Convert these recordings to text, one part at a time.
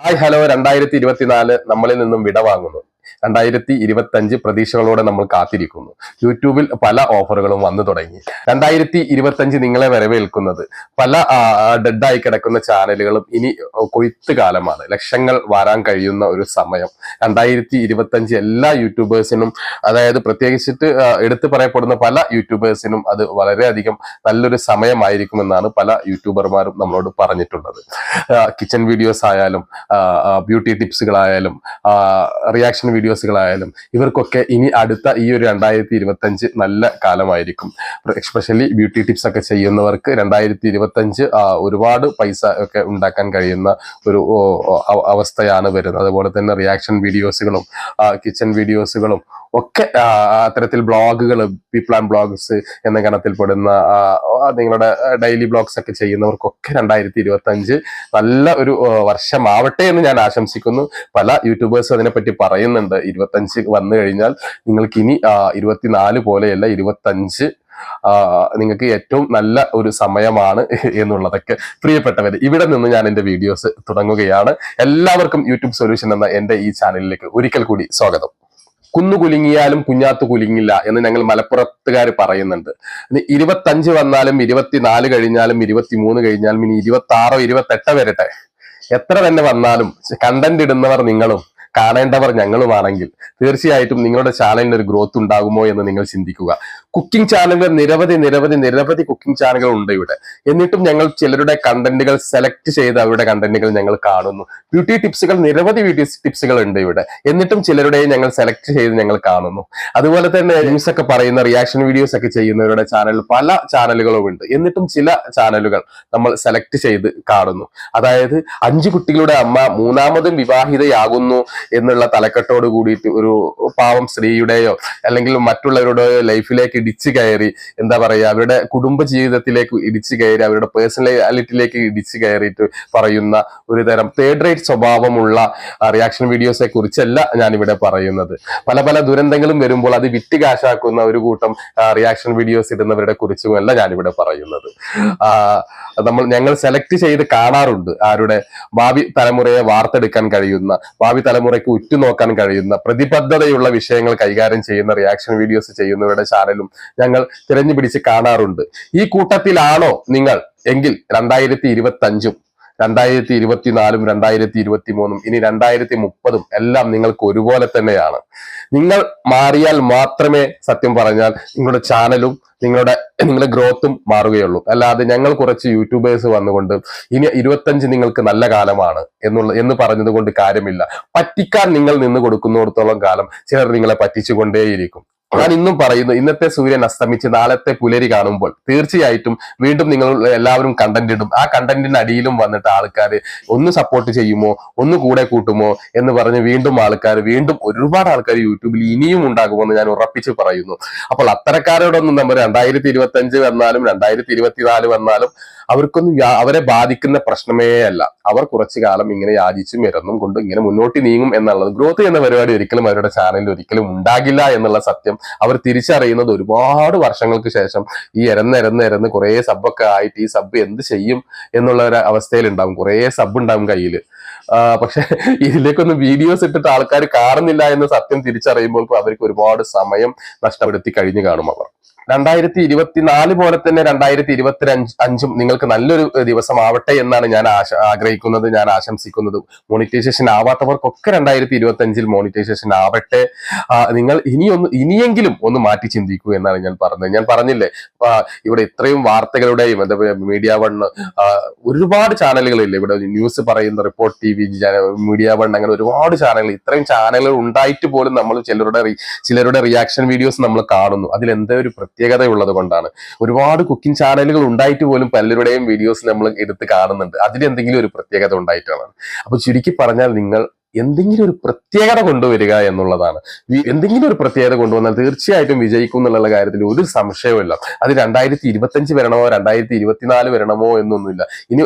Hi hello രണ്ടായിരത്തി ഇരുപത്തിനാല് നമ്മളിൽ നിന്നും വിട വാങ്ങുന്നു രണ്ടായിരത്തി ഇരുപത്തി അഞ്ച് പ്രതീക്ഷകളോടെ നമ്മൾ കാത്തിരിക്കുന്നു. യൂട്യൂബിൽ പല ഓഫറുകളും വന്നു തുടങ്ങി. രണ്ടായിരത്തി ഇരുപത്തി അഞ്ച് നിങ്ങളെ വരവേൽക്കുന്നത് പല ഡെഡായി കിടക്കുന്ന ചാനലുകളും ഇനി കൊയ്ത്ത് കാലമാണ് ലക്ഷങ്ങൾ വരാൻ കഴിയുന്ന ഒരു സമയം. രണ്ടായിരത്തി ഇരുപത്തി അഞ്ച് എല്ലാ യൂട്യൂബേഴ്സിനും അതായത് പ്രത്യേകിച്ചിട്ട് എടുത്തു പറയപ്പെടുന്ന പല യൂട്യൂബേഴ്സിനും അത് വളരെയധികം നല്ലൊരു സമയമായിരിക്കുമെന്നാണ് പല യൂട്യൂബർമാരും നമ്മളോട് പറഞ്ഞിട്ടുള്ളത്. കിച്ചൺ വീഡിയോസ് ആയാലും ബ്യൂട്ടി ടിപ്സുകളായാലും റിയാക്ഷൻ വീഡിയോസുകളായാലും ഇവർക്കൊക്കെ ഇനി അടുത്ത ഈ ഒരു രണ്ടായിരത്തി ഇരുപത്തി അഞ്ച് നല്ല കാലമായിരിക്കും. എസ്പെഷ്യലി ബ്യൂട്ടി ടിപ്സ് ഒക്കെ ചെയ്യുന്നവർക്ക് രണ്ടായിരത്തി ഇരുപത്തി അഞ്ച് ഒരുപാട് പൈസ ഒക്കെ ഉണ്ടാക്കാൻ കഴിയുന്ന ഒരു അവസ്ഥയാണ് വരുന്നത്. അതുപോലെ തന്നെ റിയാക്ഷൻ വീഡിയോസുകളും കിച്ചൺ വീഡിയോസുകളും ഒക്കെ അത്തരത്തിൽ ബ്ലോഗുകൾ പീപ്പിൾ ആൻഡ് ബ്ലോഗ്സ് എന്ന ഗണത്തിൽപ്പെടുന്ന നിങ്ങളുടെ ഡെയിലി ബ്ലോഗ്സ് ഒക്കെ ചെയ്യുന്നവർക്കൊക്കെ രണ്ടായിരത്തി ഇരുപത്തി അഞ്ച് നല്ല ഒരു വർഷമാവട്ടെ എന്ന് ഞാൻ ആശംസിക്കുന്നു. പല യൂട്യൂബേഴ്സും അതിനെപ്പറ്റി പറയുന്നുണ്ട്. ഇരുപത്തഞ്ച് വന്നു കഴിഞ്ഞാൽ നിങ്ങൾക്ക് ഇനി ഇരുപത്തിനാല് പോലെയല്ല ഇരുപത്തഞ്ച് നിങ്ങൾക്ക് ഏറ്റവും നല്ല ഒരു സമയമാണ് എന്നുള്ളതൊക്കെ പ്രിയപ്പെട്ടവർ ഇവിടെ നിന്ന് ഞാൻ എന്റെ വീഡിയോസ് തുടങ്ങുകയാണ്. എല്ലാവർക്കും യൂട്യൂബ് സൊല്യൂഷൻ എന്ന എന്റെ ഈ ചാനലിലേക്ക് ഒരിക്കൽ കൂടി സ്വാഗതം. കുന്നു കുലുങ്ങിയാലും കുഞ്ഞാത്ത് കുലുങ്ങില്ല എന്ന് ഞങ്ങൾ മലപ്പുറത്തുകാർ പറയുന്നുണ്ട്. ഇരുപത്തഞ്ച് വന്നാലും ഇരുപത്തിനാല് കഴിഞ്ഞാലും ഇരുപത്തിമൂന്ന് കഴിഞ്ഞാലും ഇനി ഇരുപത്തി ആറോ ഇരുപത്തെട്ടോ വരട്ടെ. എത്ര തന്നെ വന്നാലും കണ്ടന്റ് ഇടുന്നവർ നിങ്ങളും കാണേണ്ടവർ ഞങ്ങളുമാണെങ്കിൽ തീർച്ചയായിട്ടും നിങ്ങളുടെ ചാനലിന് ഒരു ഗ്രോത്ത് ഉണ്ടാകുമോ എന്ന് നിങ്ങൾ ചിന്തിക്കുക. കുക്കിംഗ് ചാനലുകൾ നിരവധി നിരവധി നിരവധി കുക്കിംഗ് ചാനലുകൾ ഉണ്ട് ഇവിടെ. എന്നിട്ടും ഞങ്ങൾ ചിലരുടെ കണ്ടന്റുകൾ സെലക്ട് ചെയ്ത് അവരുടെ കണ്ടന്റുകൾ ഞങ്ങൾ കാണുന്നു. ബ്യൂട്ടി ടിപ്സുകൾ നിരവധി ബ്യൂട്ടി ടിപ്സുകൾ ഉണ്ട് ഇവിടെ. എന്നിട്ടും ചിലരുടെ ഞങ്ങൾ സെലക്ട് ചെയ്ത് ഞങ്ങൾ കാണുന്നു. അതുപോലെ തന്നെ ന്യൂസ് ഒക്കെ പറയുന്ന റിയാക്ഷൻ വീഡിയോസ് ഒക്കെ ചെയ്യുന്നവരുടെ ചാനൽ പല ചാനലുകളും ഉണ്ട്. എന്നിട്ടും ചില ചാനലുകൾ നമ്മൾ സെലക്ട് ചെയ്ത് കാണുന്നു. അതായത് അഞ്ചു കുട്ടികളുടെ അമ്മ മൂന്നാമതും വിവാഹിതയാകുന്നു. എന്നുള്ള തലക്കെട്ടോട് കൂടിയിട്ട് ഒരു പാവം സ്ത്രീയുടെയോ അല്ലെങ്കിൽ മറ്റുള്ളവരുടെയോ ലൈഫിലേക്ക് ഇടിച്ചു കയറി എന്താ പറയുക അവരുടെ കുടുംബ ജീവിതത്തിലേക്ക് ഇടിച്ചു കയറി അവരുടെ പേഴ്സണാലിറ്റിയിലേക്ക് ഇടിച്ചു കയറിയിട്ട് പറയുന്ന ഒരു തരം തേർഡ് റേറ്റ് സ്വഭാവമുള്ള റിയാക്ഷൻ വീഡിയോസെ കുറിച്ചല്ല ഞാനിവിടെ പറയുന്നത്. പല പല ദുരന്തങ്ങളും വരുമ്പോൾ അത് വിറ്റ് കാശാക്കുന്ന ഒരു കൂട്ടം റിയാക്ഷൻ വീഡിയോസ് ഇടുന്നവരുടെ കുറിച്ചുമല്ല ഞാനിവിടെ പറയുന്നത്. നമ്മൾ ഞങ്ങൾ സെലക്ട് ചെയ്ത് കാണാറുണ്ട് ആരുടെ ഭാവി തലമുറയെ വാർത്തെടുക്കാൻ കഴിയുന്ന ഭാവി തലമുറയ്ക്ക് ഉറ്റുനോക്കാൻ കഴിയുന്ന പ്രതിബദ്ധതയുള്ള വിഷയങ്ങൾ കൈകാര്യം ചെയ്യുന്ന റിയാക്ഷൻ വീഡിയോസ് ചെയ്യുന്നവരുടെ ചാനലും ഞങ്ങൾ തിരഞ്ഞു പിടിച്ച് കാണാറുണ്ട്. ഈ കൂട്ടത്തിലാണോ നിങ്ങൾ? എങ്കിൽ രണ്ടായിരത്തി ഇരുപത്തി അഞ്ചും രണ്ടായിരത്തി ഇരുപത്തിനാലും രണ്ടായിരത്തി ഇരുപത്തി മൂന്നും ഇനി രണ്ടായിരത്തി മുപ്പതും എല്ലാം നിങ്ങൾക്ക് ഒരുപോലെ തന്നെയാണ്. നിങ്ങൾ മാറിയാൽ മാത്രമേ സത്യം പറഞ്ഞാൽ നിങ്ങളുടെ ചാനലും നിങ്ങളുടെ നിങ്ങളുടെ ഗ്രോത്തും മാറുകയുള്ളൂ. അല്ലാതെ ഞങ്ങൾ കുറച്ച് യൂട്യൂബേഴ്സ് വന്നുകൊണ്ട് ഇനി ഇരുപത്തഞ്ച് നിങ്ങൾക്ക് നല്ല കാലമാണ് എന്നുള്ള എന്ന് പറഞ്ഞതുകൊണ്ട് കാര്യമില്ല. പറ്റിക്കാൻ നിങ്ങൾ നിന്ന് കൊടുക്കുന്നിടത്തോളം കാലം ചിലർ നിങ്ങളെ പറ്റിച്ചുകൊണ്ടേയിരിക്കും. ഞാൻ ഇന്നും പറയുന്നു ഇന്നത്തെ സൂര്യൻ അസ്തമിച്ച് നാളത്തെ പുലരി കാണുമ്പോൾ തീർച്ചയായിട്ടും വീണ്ടും നിങ്ങൾ എല്ലാവരും കണ്ടന്റ് ഇടും. ആ കണ്ടന്റിന്റെ അടിയിലും വന്നിട്ട് ആൾക്കാർ ഒന്ന് സപ്പോർട്ട് ചെയ്യുമോ ഒന്ന് കൂടെ കൂട്ടുമോ എന്ന് പറഞ്ഞ് വീണ്ടും ആൾക്കാർ വീണ്ടും ഒരുപാട് ആൾക്കാർ യൂട്യൂബിൽ ഇനിയും ഉണ്ടാകുമെന്ന് ഞാൻ ഉറപ്പിച്ച് പറയുന്നു. അപ്പോൾ അത്തരക്കാരോടൊന്നും നമ്മൾ രണ്ടായിരത്തി ഇരുപത്തി അഞ്ച് വന്നാലും രണ്ടായിരത്തി ഇരുപത്തിനാല് വന്നാലും അവർക്കൊന്നും അവരെ ബാധിക്കുന്ന പ്രശ്നമേ അല്ല. അവർ കുറച്ചു കാലം ഇങ്ങനെ യാചിച്ചും ഇരന്നും കൊണ്ട് ഇങ്ങനെ മുന്നോട്ട് നീങ്ങും എന്നുള്ളത് ഗ്രോത്ത് എന്ന പരിപാടി ഒരിക്കലും അവരുടെ ചാനലിൽ ഒരിക്കലും ഉണ്ടാകില്ല എന്നുള്ള സത്യം അവർ തിരിച്ചറിയുന്നത് ഒരുപാട് വർഷങ്ങൾക്ക് ശേഷം ഈ ഇരന്ന് ഇരന്ന് ഇരന്ന് കുറെ സബ്ബൊക്കെ ആയിട്ട് ഈ സബ് എന്ത് ചെയ്യും എന്നുള്ള ഒരു അവസ്ഥയിലുണ്ടാവും കുറേ സബ് ഉണ്ടാവും കയ്യിൽ പക്ഷെ ഇതിലേക്കൊന്നും വീഡിയോസ് ഇട്ടിട്ട് ആൾക്കാർ കാണുന്നില്ല എന്ന സത്യം തിരിച്ചറിയുമ്പോൾ അവർക്ക് ഒരുപാട് സമയം നഷ്ടപ്പെടുത്തി കഴിഞ്ഞു കാണും അവർ. രണ്ടായിരത്തി ഇരുപത്തിനാല് പോലെ തന്നെ രണ്ടായിരത്തി ഇരുപത്തി അഞ്ചും നിങ്ങൾക്ക് നല്ലൊരു ദിവസമാവട്ടെ എന്നാണ് ഞാൻ ആശ ആഗ്രഹിക്കുന്നത് ഞാൻ ആശംസിക്കുന്നത്. മോണിറ്റൈസേഷൻ ആവാത്തവർക്കൊക്കെ രണ്ടായിരത്തി ഇരുപത്തി അഞ്ചിൽ മോണിറ്റൈസേഷൻ ആവട്ടെ നിങ്ങൾ ഇനിയൊന്ന് ഇനിയെങ്കിലും ഒന്ന് മാറ്റി ചിന്തിക്കൂ എന്നാണ് ഞാൻ പറഞ്ഞത്. ഞാൻ പറഞ്ഞില്ലേ ഇവിടെ ഇത്രയും വാർത്തകളുടെയും എന്താ മീഡിയ വൺ ഒരുപാട് ചാനലുകളില്ലേ? ഇവിടെ ന്യൂസ് പറയുന്ന report T V media one അങ്ങനെ ഒരുപാട് ചാനലുകൾ ഇത്രയും ചാനലുകൾ ഉണ്ടായിട്ട് പോലും നമ്മൾ ചിലരുടെ ചിലരുടെ റിയാക്ഷൻ വീഡിയോസ് നമ്മൾ കാണുന്നു. അതിൽ എന്തോ ഒരു പ്രത്യേകത ഉള്ളത് കൊണ്ടാണ്. ഒരുപാട് കുക്കിംഗ് ചാനലുകൾ ഉണ്ടായിട്ട് പോലും പലരുടെയും വീഡിയോസ് നമ്മൾ എടുത്ത് കാണുന്നുണ്ട്. അതിലെന്തെങ്കിലും ഒരു പ്രത്യേകത ഉണ്ടായിട്ടാണ് അപ്പൊ ചുരുക്കി പറഞ്ഞാൽ നിങ്ങൾ എന്തെങ്കിലും ഒരു പ്രത്യേകത കൊണ്ടുവരിക എന്നുള്ളതാണ്. എന്തെങ്കിലും ഒരു പ്രത്യേകത കൊണ്ടുവന്നാൽ തീർച്ചയായിട്ടും വിജയിക്കും എന്നുള്ള കാര്യത്തിൽ ഒരു സംശയവുമില്ല. അത് രണ്ടായിരത്തി ഇരുപത്തഞ്ച് വരണമോ രണ്ടായിരത്തി ഇരുപത്തിനാല് വരണമോ എന്നൊന്നുമില്ല. ഇനി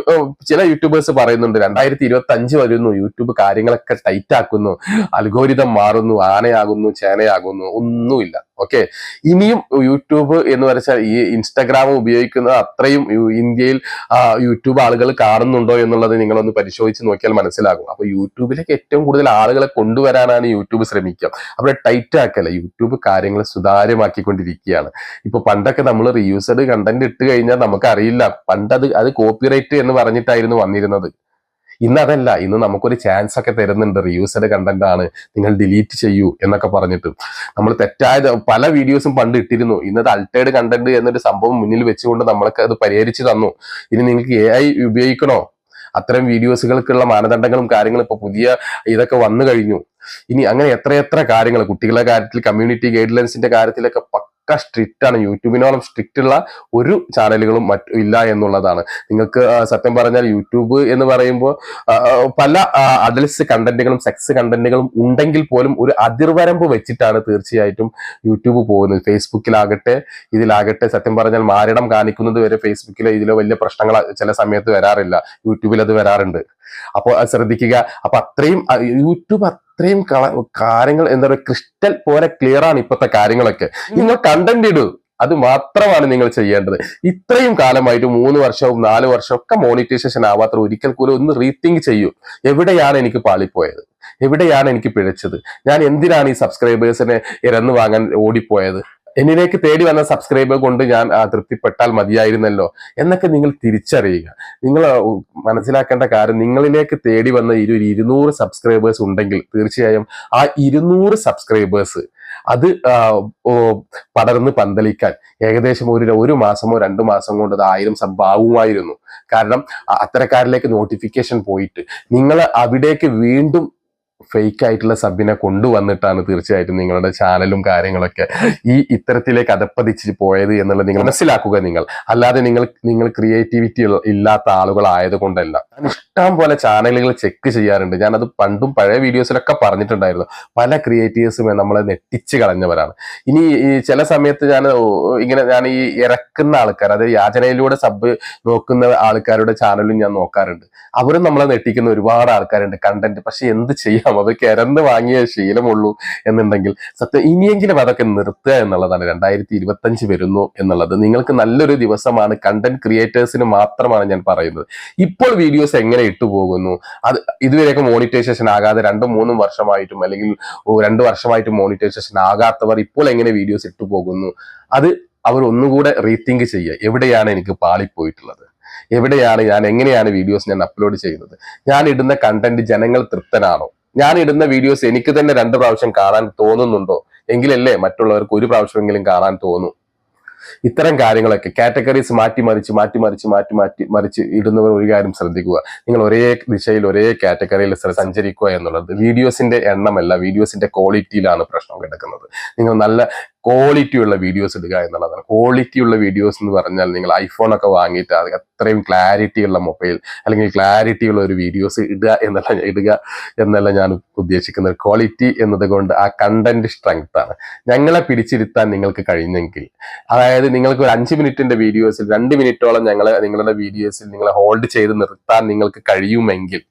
ചില യൂട്യൂബേഴ്സ് പറയുന്നുണ്ട് രണ്ടായിരത്തി ഇരുപത്തി അഞ്ച് വരുന്നു യൂട്യൂബ് കാര്യങ്ങളൊക്കെ ടൈറ്റ് ആക്കുന്നു അൽഗോരിതം മാറുന്നു ആനയാകുന്നു ചേനയാകുന്നു ഒന്നുമില്ല. ഓക്കെ ഇനിയും യൂട്യൂബ് എന്ന് പറഞ്ഞാൽ ഈ ഇൻസ്റ്റാഗ്രാം ഉപയോഗിക്കുന്നത് അത്രയും ഇന്ത്യയിൽ യൂട്യൂബ് ആളുകൾ കാണുന്നുണ്ടോ എന്നുള്ളത് നിങ്ങളൊന്ന് പരിശോധിച്ച് നോക്കിയാൽ മനസ്സിലാകും. അപ്പൊ യൂട്യൂബിലേക്ക് ഏറ്റവും കൂടുതൽ ആളുകളെ കൊണ്ടുവരാനാണ് യൂട്യൂബ് ശ്രമിക്കുക. അവിടെ ടൈറ്റ് ആക്കല്ല. യൂട്യൂബ് കാര്യങ്ങൾ സുതാര്യമാക്കിക്കൊണ്ടിരിക്കുകയാണ്. ഇപ്പൊ പണ്ടൊക്കെ നമ്മൾ റീയൂസഡ് കണ്ടന്റ് ഇട്ട് കഴിഞ്ഞാൽ നമുക്കറിയില്ല. പണ്ട് അത് അത് കോപ്പിറൈറ്റ് എന്ന് പറഞ്ഞിട്ടായിരുന്നു വന്നിരുന്നത്. ഇന്ന് അതല്ല ഇന്ന് നമുക്കൊരു ചാൻസ് ഒക്കെ തരുന്നുണ്ട്. റിയൂസഡ് കണ്ടന്റ് ആണ്. നിങ്ങൾ ഡിലീറ്റ് ചെയ്യൂ എന്നൊക്കെ പറഞ്ഞിട്ട്. നമ്മൾ തെറ്റായ പല വീഡിയോസും പണ്ട് ഇട്ടിരുന്നു. ഇന്നത് അൾട്ടേഡ് കണ്ടന്റ് എന്നൊരു സംഭവം മുന്നിൽ വെച്ചുകൊണ്ട് നമ്മൾക്ക് അത് പരിഹരിച്ചു തന്നു. ഇനി നിങ്ങൾക്ക് എ ഐ ഉപയോഗിക്കണോ? അത്തരം വീഡിയോസുകൾക്കുള്ള മാനദണ്ഡങ്ങളും കാര്യങ്ങളും ഇപ്പൊ പുതിയ ഇതൊക്കെ വന്നു കഴിഞ്ഞു. ഇനി അങ്ങനെ എത്രയെത്ര കാര്യങ്ങൾ കുട്ടികളുടെ കാര്യത്തിൽ കമ്മ്യൂണിറ്റി ഗൈഡ്ലൈൻസിന്റെ കാര്യത്തിലൊക്കെ പക്ക സ്ട്രിക്റ്റ് ആണ്. യൂട്യൂബിനോളം സ്ട്രിക്റ്റ് ഉള്ള ഒരു ചാനലുകളും മറ്റു ഇല്ല എന്നുള്ളതാണ്. നിങ്ങൾക്ക് സത്യം പറഞ്ഞാൽ യൂട്യൂബ് എന്ന് പറയുമ്പോൾ പല അഡൽസ് കണ്ടന്റുകളും സെക്സ് കണ്ടന്റുകളും ഉണ്ടെങ്കിൽ പോലും ഒരു അതിർവരമ്പ് വെച്ചിട്ടാണ് തീർച്ചയായിട്ടും യൂട്യൂബ് പോകുന്നത്. ഫേസ്ബുക്കിലാകട്ടെ ഇതിലാകട്ടെ സത്യം പറഞ്ഞാൽ മാരിടം കാണിക്കുന്നത് വരെ ഫേസ്ബുക്കിൽ ഇതിലോ വലിയ പ്രശ്നങ്ങൾ ചില സമയത്ത് വരാറില്ല. യൂട്യൂബിൽ അത് വരാറുണ്ട് അപ്പോൾ ശ്രദ്ധിക്കുക. അപ്പൊ അത്രയും യൂട്യൂബ് അത്രയും കാര്യങ്ങൾ എന്താ പറയുക ക്രിസ്റ്റൽ പോലെ ക്ലിയർ ആണ് ഇപ്പോഴത്തെ കാര്യങ്ങളൊക്കെ. നിങ്ങൾ കണ്ടന്റ് ഇടൂ. അത് മാത്രമാണ് നിങ്ങൾ ചെയ്യേണ്ടത്. ഇത്രയും കാലമായിട്ട് മൂന്ന് വർഷവും നാല് വർഷവും ഒക്കെ മോണിറ്റൈസേഷൻ ആവാത്ത ഒരിക്കൽ പോലും ഒന്ന് റീതിങ്ക് ചെയ്യൂ. എവിടെയാണ് എനിക്ക് പാളിപ്പോയത്? എവിടെയാണ് എനിക്ക് പിഴച്ചത്? ഞാൻ എന്തിനാണ് ഈ സബ്സ്ക്രൈബേഴ്സിനെ ഇരന്നു വാങ്ങാൻ ഓടിപ്പോയത്? എന്നിലേക്ക് തേടി വന്ന സബ്സ്ക്രൈബർ കൊണ്ട് ഞാൻ തൃപ്തിപ്പെട്ടാൽ മതിയായിരുന്നല്ലോ എന്നൊക്കെ നിങ്ങൾ തിരിച്ചറിയുക. നിങ്ങൾ മനസ്സിലാക്കേണ്ട കാര്യം നിങ്ങളിലേക്ക് തേടി വന്ന ഇരു ഇരുന്നൂറ് സബ്സ്ക്രൈബേഴ്സ് ഉണ്ടെങ്കിൽ തീർച്ചയായും ആ ഇരുന്നൂറ് സബ്സ്ക്രൈബേഴ്സ് അത് പടർന്ന് പന്തലിക്കാൻ ഏകദേശം ഒരു ഒരു മാസമോ രണ്ടു മാസം കൊണ്ട് അത് ആയിരം സബ് ആവുമായിരുന്നു. കാരണം അത്തരക്കാരിലേക്ക് നോട്ടിഫിക്കേഷൻ പോയിട്ട് നിങ്ങൾ അവിടേക്ക് വീണ്ടും ഫേക്ക് ആയിട്ടുള്ള സബിനെ കൊണ്ടുവന്നിട്ടാണ് തീർച്ചയായിട്ടും നിങ്ങളുടെ ചാനലും കാര്യങ്ങളൊക്കെ ഈ ഇത്തരത്തിലേക്ക് അതപ്പതിച്ച് പോയത് എന്നുള്ളത് നിങ്ങൾ മനസ്സിലാക്കുക നിങ്ങൾ. അല്ലാതെ നിങ്ങൾ നിങ്ങൾ ക്രിയേറ്റിവിറ്റി ഇല്ലാത്ത ആളുകളായത് കൊണ്ടല്ല ഞാൻ ഇഷ്ടം പോലെ ചാനലുകൾ ചെക്ക് ചെയ്യാറുണ്ട്. ഞാനത് പണ്ടും പഴയ വീഡിയോസിലൊക്കെ പറഞ്ഞിട്ടുണ്ടായിരുന്നു. പല ക്രിയേറ്റീവ്സും നമ്മളെ നെട്ടിച്ച് കളഞ്ഞവരാണ്. ഇനി ചില സമയത്ത് ഞാൻ ഇങ്ങനെ ഞാൻ ഈ ഇറക്കുന്ന ആൾക്കാർ അതായത് യാചനയിലൂടെ സബ് നോക്കുന്ന ആൾക്കാരുടെ ചാനലും ഞാൻ നോക്കാറുണ്ട്. അവരും നമ്മളെ നെട്ടിക്കുന്ന ഒരുപാട് ആൾക്കാരുണ്ട് കണ്ടന്റ് പക്ഷെ എന്ത് ചെയ്യാം? അത് കിരന്ന് വാങ്ങിയ ശീലമുള്ളൂ എന്നുണ്ടെങ്കിൽ സത്യം ഇനിയെങ്കിലും അതൊക്കെ നിർത്തുക എന്നുള്ളതാണ്. രണ്ടായിരത്തി ഇരുപത്തഞ്ച് വരുന്നു എന്നുള്ളത്. നിങ്ങൾക്ക് നല്ലൊരു ദിവസമാണ്. കണ്ടന്റ് ക്രിയേറ്റേഴ്സിന് മാത്രമാണ് ഞാൻ പറയുന്നത്. ഇപ്പോൾ വീഡിയോസ് എങ്ങനെ ഇട്ടുപോകുന്നു അത് ഇതുവരെയൊക്കെ മോണിറ്റൈസേഷൻ ആകാതെ രണ്ടും മൂന്നും വർഷമായിട്ടും അല്ലെങ്കിൽ രണ്ട് വർഷമായിട്ടും മോണിറ്റൈസേഷൻ ആകാത്തവർ ഇപ്പോൾ എങ്ങനെ വീഡിയോസ് ഇട്ടുപോകുന്നു അത് അവർ ഒന്നുകൂടെ റീതിങ്ക് ചെയ്യുക. എവിടെയാണ് എനിക്ക് പാളിപ്പോയിട്ടുള്ളത്? എവിടെയാണ് ഞാൻ എങ്ങനെയാണ് വീഡിയോസ് ഞാൻ അപ്ലോഡ് ചെയ്യുന്നത്? ഞാൻ ഇടുന്ന കണ്ടന്റ് ജനങ്ങൾ തൃപ്തനാണോ? ഞാൻ ഇടുന്ന വീഡിയോസ് എനിക്ക് തന്നെ രണ്ട് പ്രാവശ്യം കാണാൻ തോന്നുന്നുണ്ടോ? എങ്കിലല്ലേ മറ്റുള്ളവർക്ക് ഒരു പ്രാവശ്യമെങ്കിലും കാണാൻ തോന്നും. ഇത്തരം കാര്യങ്ങളൊക്കെ കാറ്റഗറീസ് മാറ്റി മറിച്ച് മാറ്റി മറിച്ച് മാറ്റി മാറ്റി മറിച്ച് ഇടുന്നവർ ഒരു കാര്യം ശ്രദ്ധിക്കുക. നിങ്ങൾ ഒരേ ദിശയിൽ ഒരേ കാറ്റഗറിയിൽ സഞ്ചരിക്കുക എന്നുള്ളത്. വീഡിയോസിന്റെ എണ്ണമല്ല വീഡിയോസിന്റെ ക്വാളിറ്റിയിലാണ് പ്രശ്നം കിടക്കുന്നത്. നിങ്ങൾ നല്ല ക്വാളിറ്റി ഉള്ള വീഡിയോസ് ഇടുക എന്നുള്ളതാണ്. ക്വാളിറ്റി ഉള്ള വീഡിയോസ് എന്ന് പറഞ്ഞാൽ നിങ്ങൾ ഐഫോൺ ഒക്കെ വാങ്ങിയിട്ട് അത് അത്രയും ക്ലാരിറ്റി ഉള്ള മൊബൈൽ അല്ലെങ്കിൽ ക്ലാരിറ്റി ഉള്ള ഒരു വീഡിയോസ് ഇടുക എന്നല്ല ഇടുക എന്നല്ല ഞാൻ ഉദ്ദേശിക്കുന്നത്. ക്വാളിറ്റി എന്നതുകൊണ്ട് ആ കണ്ടന്റ് സ്ട്രെങ്ത് ആണ്. ഞങ്ങളെ പിടിച്ചിരുത്താൻ നിങ്ങൾക്ക് കഴിഞ്ഞെങ്കിൽ അതായത് നിങ്ങൾക്ക് ഒരു അഞ്ച് മിനിറ്റിന്റെ വീഡിയോസിൽ രണ്ട് മിനിറ്റോളം ഞങ്ങളെ നിങ്ങളുടെ വീഡിയോസിൽ നിങ്ങളെ ഹോൾഡ് ചെയ്ത് നിർത്താൻ നിങ്ങൾക്ക് കഴിയുമെങ്കിൽ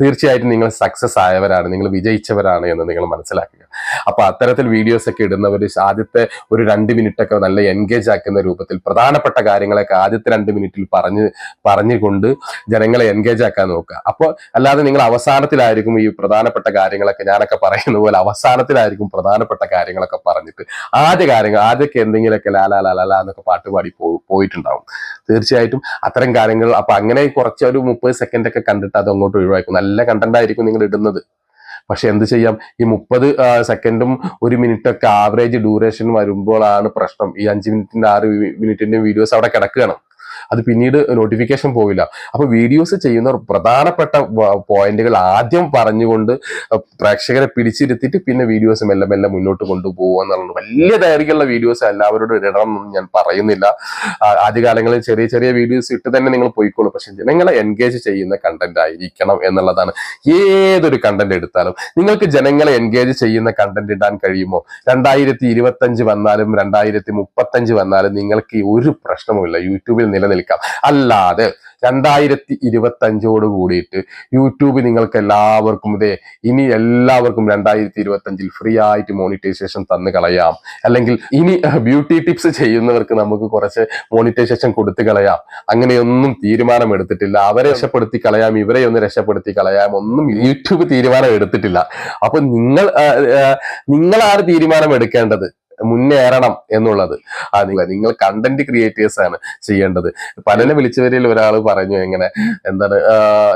തീർച്ചയായിട്ടും നിങ്ങൾ സക്സസ് ആയവരാണ് നിങ്ങൾ വിജയിച്ചവരാണ് എന്ന് നിങ്ങൾ മനസ്സിലാക്കുക. അപ്പൊ അത്തരത്തിൽ വീഡിയോസ് ഒക്കെ ഇടുന്നവർ ആദ്യത്തെ ഒരു രണ്ട് മിനിറ്റ് ഒക്കെ നല്ല എൻഗേജ് ആക്കുന്ന രൂപത്തിൽ പ്രധാനപ്പെട്ട കാര്യങ്ങളൊക്കെ ആദ്യത്തെ രണ്ട് മിനിറ്റിൽ പറഞ്ഞ് പറഞ്ഞുകൊണ്ട് ജനങ്ങളെ എൻഗേജ് ആക്കാൻ നോക്കുക. അപ്പോൾ അല്ലാതെ നിങ്ങൾ അവസാനത്തിലായിരിക്കും ഈ പ്രധാനപ്പെട്ട കാര്യങ്ങളൊക്കെ ഞാനൊക്കെ പറയുന്ന പോലെ അവസാനത്തിലായിരിക്കും പ്രധാനപ്പെട്ട കാര്യങ്ങളൊക്കെ പറഞ്ഞിട്ട് ആദ്യ കാര്യങ്ങൾ ആദ്യമൊക്കെ എന്തെങ്കിലുമൊക്കെ ലാലാ ലാലാ എന്നൊക്കെ പാട്ട് പാടി പോയിട്ടുണ്ടാവും. തീർച്ചയായിട്ടും അത്തരം കാര്യങ്ങൾ അപ്പൊ അങ്ങനെ കുറച്ച് ഒരു മുപ്പത് സെക്കൻഡ് ഒക്കെ കണ്ടിട്ട് അത് അങ്ങോട്ട് ഒഴിവാക്കും നല്ല കണ്ടന്റ് ആയിരിക്കും നിങ്ങൾ ഇടുന്നത്. പക്ഷെ എന്ത് ചെയ്യാം? ഈ മുപ്പത് സെക്കൻഡും ഒരു മിനിറ്റ് ഒക്കെ ആവറേജ് ഡ്യൂറേഷൻ വരുമ്പോഴാണ് പ്രശ്നം. ഈ അഞ്ച് മിനിറ്റിന്റെ ആറ് മിനിറ്റിന്റെ വീഡിയോസ് അവിടെ കിടക്കുകയാണ്. അത് പിന്നീട് നോട്ടിഫിക്കേഷൻ പോവില്ല. അപ്പൊ വീഡിയോസ് ചെയ്യുന്ന പ്രധാനപ്പെട്ട പോയിന്റുകൾ ആദ്യം പറഞ്ഞുകൊണ്ട് പ്രേക്ഷകരെ പിടിച്ചിരുത്തിയിട്ട് പിന്നെ വീഡിയോസ് മെല്ലെ മെല്ലെ മുന്നോട്ട് കൊണ്ടുപോകുക എന്നുള്ളത് വലിയ ദൈർഘ്യമുള്ള വീഡിയോസ് എല്ലാവരോടും ഇടണമെന്നൊന്നും ഞാൻ പറയുന്നില്ല. ആദ്യകാലങ്ങളിൽ ചെറിയ ചെറിയ വീഡിയോസ് ഇട്ട് തന്നെ നിങ്ങൾ പോയിക്കോളൂ. പക്ഷെ ജനങ്ങളെ എൻഗേജ് ചെയ്യുന്ന കണ്ടന്റ് ആയിരിക്കണം എന്നുള്ളതാണ്. ഏതൊരു കണ്ടന്റ് എടുത്താലും നിങ്ങൾക്ക് ജനങ്ങളെ എൻഗേജ് ചെയ്യുന്ന കണ്ടന്റ് ഇടാൻ കഴിയുമോ? രണ്ടായിരത്തി ഇരുപത്തഞ്ച് വന്നാലും രണ്ടായിരത്തി മുപ്പത്തഞ്ച് വന്നാലും നിങ്ങൾക്ക് ഒരു പ്രശ്നവുമില്ല. യൂട്യൂബിൽ നിലനിൽക്കാം അല്ലാതെ രണ്ടായിരത്തി ഇരുപത്തി അഞ്ചോട് കൂടിയിട്ട് യൂട്യൂബ് നിങ്ങൾക്ക് എല്ലാവർക്കും ഇതേ ഇനി എല്ലാവർക്കും രണ്ടായിരത്തി ഇരുപത്തി അഞ്ചിൽ ഫ്രീ ആയിട്ട് മോണിറ്റൈസേഷൻ തന്നു കളയാം. അല്ലെങ്കിൽ ഇനി ബ്യൂട്ടി ടിപ്സ് ചെയ്യുന്നവർക്ക് നമുക്ക് കുറച്ച് മോണിറ്റൈസേഷൻ കൊടുത്തു കളയാം. അങ്ങനെയൊന്നും തീരുമാനം എടുത്തിട്ടില്ല അവരെ രക്ഷപ്പെടുത്തി കളയാം ഇവരെ ഒന്ന് രക്ഷപ്പെടുത്തി കളയാം ഒന്നും യൂട്യൂബ് തീരുമാനം എടുത്തിട്ടില്ല. അപ്പൊ നിങ്ങൾ നിങ്ങൾ തീരുമാനം എടുക്കേണ്ടത് മുന്നേറണം എന്നുള്ളത്. ആ നിങ്ങൾ കണ്ടന്റ് ക്രിയേറ്റേഴ്സ് ആണ് ചെയ്യേണ്ടത്. പലനെ വിളിച്ചവരിൽ ഒരാൾ പറഞ്ഞു എങ്ങനെ എന്താണ്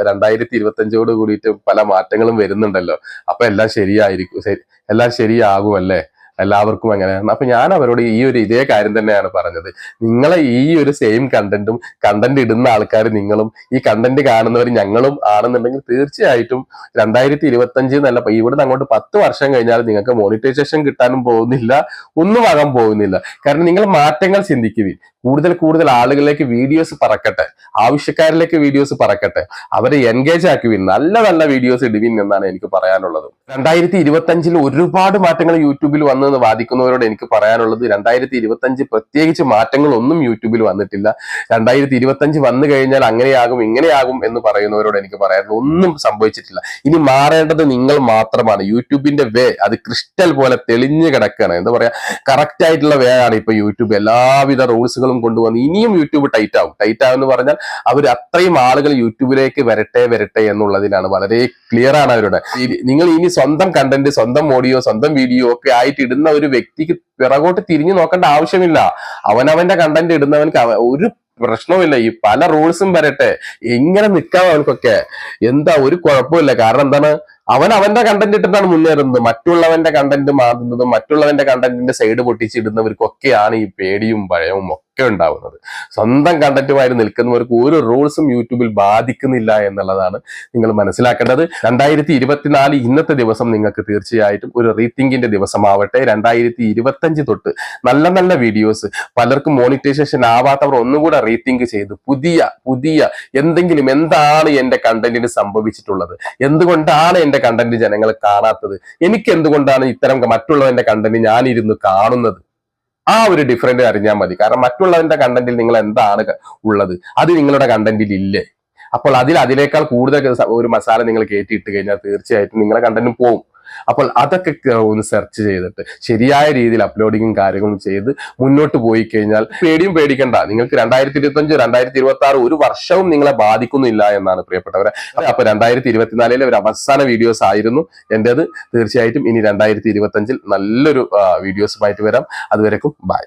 രണ്ടായിരത്തി ഇരുപത്തി അഞ്ചോട് കൂടിയിട്ട് പല മാറ്റങ്ങളും വരുന്നുണ്ടല്ലോ. അപ്പൊ എല്ലാം ശരിയായിരിക്കും ശരി എല്ലാം ശരിയാകുമല്ലേ എല്ലാവർക്കും അങ്ങനെയാണ് അപ്പൊ ഞാൻ അവരോട് ഈ ഒരു ഇതേ കാര്യം തന്നെയാണ് പറഞ്ഞത്. നിങ്ങളെ ഈ ഒരു സെയിം കണ്ടന്റും കണ്ടന്റ് ഇടുന്ന ആൾക്കാർ നിങ്ങളും ഈ കണ്ടന്റ് കാണുന്നവർ ഞങ്ങളും ആണെന്നുണ്ടെങ്കിൽ തീർച്ചയായിട്ടും രണ്ടായിരത്തി ഇരുപത്തി അഞ്ച് എന്നല്ല ഇവിടുന്ന് അങ്ങോട്ട് പത്ത് വർഷം കഴിഞ്ഞാൽ നിങ്ങൾക്ക് മോണിറ്റൈസേഷൻ കിട്ടാനും പോകുന്നില്ല ഒന്നും ആകാൻ പോകുന്നില്ല. കാരണം നിങ്ങൾ മാറ്റങ്ങൾ ചിന്തിക്കുവിൻ. കൂടുതൽ കൂടുതൽ ആളുകളിലേക്ക് വീഡിയോസ് പറക്കട്ടെ. ആവശ്യക്കാരിലേക്ക് വീഡിയോസ് പറക്കട്ടെ. അവരെ എൻഗേജ് ആക്കുവിൻ. നല്ല നല്ല വീഡിയോസ് ഇടുവിൻ എന്നാണ് എനിക്ക് പറയാനുള്ളത്. രണ്ടായിരത്തി ഇരുപത്തി അഞ്ചിൽ ഒരുപാട് മാറ്റങ്ങൾ യൂട്യൂബിൽ വന്നെന്ന് വാദിക്കുന്നവരോട് എനിക്ക് പറയാനുള്ളത് രണ്ടായിരത്തി ഇരുപത്തി അഞ്ച് പ്രത്യേകിച്ച് മാറ്റങ്ങളൊന്നും യൂട്യൂബിൽ വന്നിട്ടില്ല. രണ്ടായിരത്തി ഇരുപത്തി അഞ്ച് വന്നു കഴിഞ്ഞാൽ അങ്ങനെയാകും ഇങ്ങനെയാകും എന്ന് പറയുന്നവരോട് എനിക്ക് പറയാനുള്ളത് ഒന്നും സംഭവിച്ചിട്ടില്ല. ഇനി മാറേണ്ടത് നിങ്ങൾ മാത്രമാണ്. യൂട്യൂബിന്റെ വേ അത് ക്രിസ്റ്റൽ പോലെ തെളിഞ്ഞു കിടക്കുകയാണ് എന്താ പറയാ? കറക്റ്റ് ആയിട്ടുള്ള വേ ആണ് ഇപ്പൊ യൂട്യൂബ്. എല്ലാവിധ റൂൾസുകളും കൊണ്ടുവന്ന് ഇനിയും യൂട്യൂബ് ടൈറ്റ് ആവും. ടൈറ്റ് ആവും എന്ന് പറഞ്ഞാൽ അവർ അത്രയും ആളുകൾ യൂട്യൂബിലേക്ക് വരട്ടെ വരട്ടെ എന്നുള്ളതിലാണ്. വളരെ ക്ലിയർ ആണ് അവരുടെ. നിങ്ങൾ ഇനി സ്വന്തം കണ്ടന്റ് സ്വന്തം ഓഡിയോ സ്വന്തം വീഡിയോ ഒക്കെ ആയിട്ട് ഒരു വ്യക്തിക്ക് പിറകോട്ട് തിരിഞ്ഞു നോക്കേണ്ട ആവശ്യമില്ല. അവനവന്റെ കണ്ടന്റ് ഇടുന്നവൻക്ക് ഒരു പ്രശ്നവുമില്ല. ഈ പല റൂൾസും വരട്ടെ. എങ്ങനെ നിൽക്കാം അവനക്കൊക്കെ എന്താ ഒരു കുഴപ്പമില്ല കാരണം എന്താണ്? അവൻ അവന്റെ കണ്ടന്റ് ഇട്ടിട്ടാണ് മുന്നേറുന്നത്. മറ്റുള്ളവന്റെ കണ്ടന്റ് മാറുന്നതും മറ്റുള്ളവന്റെ കണ്ടന്റിന്റെ സൈഡ് പൊട്ടിച്ചിടുന്നവർക്കൊക്കെയാണ് ഈ പേടിയും ഭയവും ഒക്കെ ഉണ്ടാവുന്നത്. സ്വന്തം കണ്ടന്റുമായി നിൽക്കുന്നവർക്ക് ഒരു റൂൾസും യൂട്യൂബിൽ ബാധിക്കുന്നില്ല എന്നുള്ളതാണ് നിങ്ങൾ മനസ്സിലാക്കേണ്ടത്. രണ്ടായിരത്തി ഇരുപത്തിനാല് ഇന്നത്തെ ദിവസം നിങ്ങൾക്ക് തീർച്ചയായിട്ടും ഒരു റീത്തിങ്കിന്റെ ദിവസമാവട്ടെ. രണ്ടായിരത്തി ഇരുപത്തഞ്ച് തൊട്ട് നല്ല നല്ല വീഡിയോസ് പലർക്കും മോണിറ്റൈസേഷൻ ആവാത്തവർ ഒന്നുകൂടെ റീത്തിങ്ക് ചെയ്ത് പുതിയ പുതിയ എന്തെങ്കിലും എന്താണ് എന്റെ കണ്ടന്റിന് സംഭവിച്ചിട്ടുള്ളത്? എന്തുകൊണ്ടാണ് എന്റെ കണ്ടന്റ് ജനങ്ങൾ കാണാത്തത്? എനിക്ക് എന്തുകൊണ്ടാണ് ഇത്തരം മറ്റുള്ളവന്റെ കണ്ടന്റ് ഞാനിരുന്ന് കാണുന്നത്? ആ ഒരു ഡിഫറന്റ് അറിഞ്ഞാൽ മതി. കാരണം മറ്റുള്ളവന്റെ കണ്ടന്റിൽ നിങ്ങൾ എന്താണ് ഉള്ളത്? അത് നിങ്ങളുടെ കണ്ടന്റിൽ ഇല്ലേ? അപ്പോൾ അതിൽ അതിനേക്കാൾ കൂടുതൽ ഒരു മസാല നിങ്ങൾ കയറ്റിയിട്ട് കഴിഞ്ഞാൽ തീർച്ചയായിട്ടും നിങ്ങളുടെ കണ്ടന്റും പോവും. അപ്പോൾ അതൊക്കെ ഒന്ന് സെർച്ച് ചെയ്തിട്ട് ശരിയായ രീതിയിൽ അപ്ലോഡിങ്ങും കാര്യങ്ങളും ചെയ്ത് മുന്നോട്ട് പോയി കഴിഞ്ഞാൽ പേടിയും പേടിക്കണ്ട. നിങ്ങൾക്ക് രണ്ടായിരത്തി ഇരുപത്തഞ്ച് രണ്ടായിരത്തി ഇരുപത്തി ആറ് ഒരു വർഷവും നിങ്ങളെ ബാധിക്കുന്നില്ല എന്നാണ് പ്രിയപ്പെട്ടവരെ. അപ്പൊ രണ്ടായിരത്തി ഇരുപത്തിനാലിലെ ഒരു അവസാന വീഡിയോസ് ആയിരുന്നു എന്റെത് തീർച്ചയായിട്ടും ഇനി രണ്ടായിരത്തി ഇരുപത്തഞ്ചിൽ നല്ലൊരു വീഡിയോസുമായിട്ട് വരാം. അതുവരെക്കും ബൈ